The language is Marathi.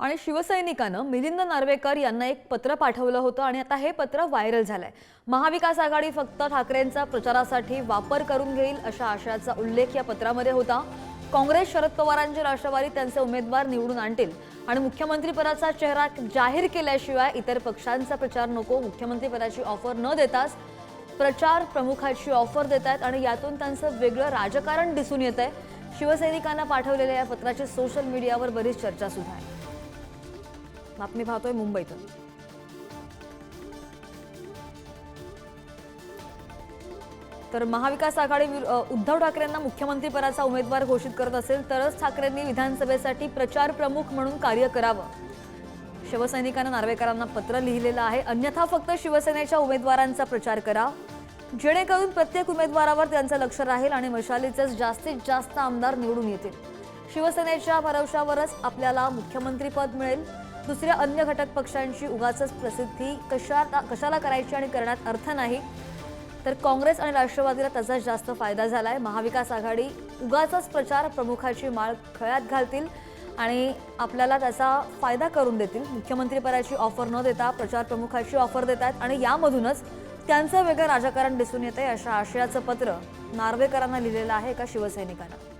आणि शिवसैनिकानं मिलिंद नार्वेकर यांना एक पत्र पाठवलं होतं आणि आता हे पत्र व्हायरल झालंय. महाविकास आघाडी फक्त ठाकरेंचा प्रचारासाठी वापर करून घेईल अशा आशयाचा उल्लेख या पत्रामध्ये होता. काँग्रेस शरद पवारांचे राष्ट्रवादी त्यांचे उमेदवार निवडून आणतील आणि मुख्यमंत्रीपदाचा चेहरा जाहीर केल्याशिवाय इतर पक्षांचा प्रचार नको मुख्यमंत्रीपदाची ऑफर न देताच प्रचार प्रमुखाची ऑफर देत आहेत आणि यातून त्यांचं वेगळं राजकारण दिसून येत आहे शिवसैनिकांना पाठवलेल्या या पत्राची सोशल मीडियावर बरीच चर्चा सुद्धा आहे. बातमी पाहतोय मुंबईतून तर महाविकास आघाडी उद्धव ठाकरेंना मुख्यमंत्रीपदाचा उमेदवार घोषित करत असेल तरच ठाकरेंनी विधानसभेसाठी प्रचार प्रमुख म्हणून कार्य करावं. शिवसैनिकांना नार्वेकरांना पत्र लिहिलेलं आहे. अन्यथा फक्त शिवसेनेच्या उमेदवारांचा प्रचार करा. जेणेकरून प्रत्येक उमेदवारावर त्यांचं लक्ष राहील आणि मशालीचेच जास्तीत जास्त आमदार निवडून येतील. शिवसेनेच्या भरवशावरच आपल्याला मुख्यमंत्रीपद मिळेल. दुसऱ्या अन्य घटक पक्षांची उगाच प्रसिद्धी कशा कशाला करायची आणि करण्यात अर्थ नाही? तर काँग्रेस आणि राष्ट्रवादीला त्याचाच जास्त फायदा झालाय. महाविकास आघाडी उगाच प्रचार प्रमुखाची माळ खळ्यात घालतील आणि आपल्याला त्याचा फायदा करून देतील. मुख्यमंत्रीपदाची ऑफर न देता प्रचार प्रमुखाची ऑफर देत आहेत आणि यामधूनच त्यांचं वेगळं राजकारण दिसून येते अशा आशयाचं पत्र नार्वेकरांना लिहिलेलं आहे एका शिवसैनिकानं.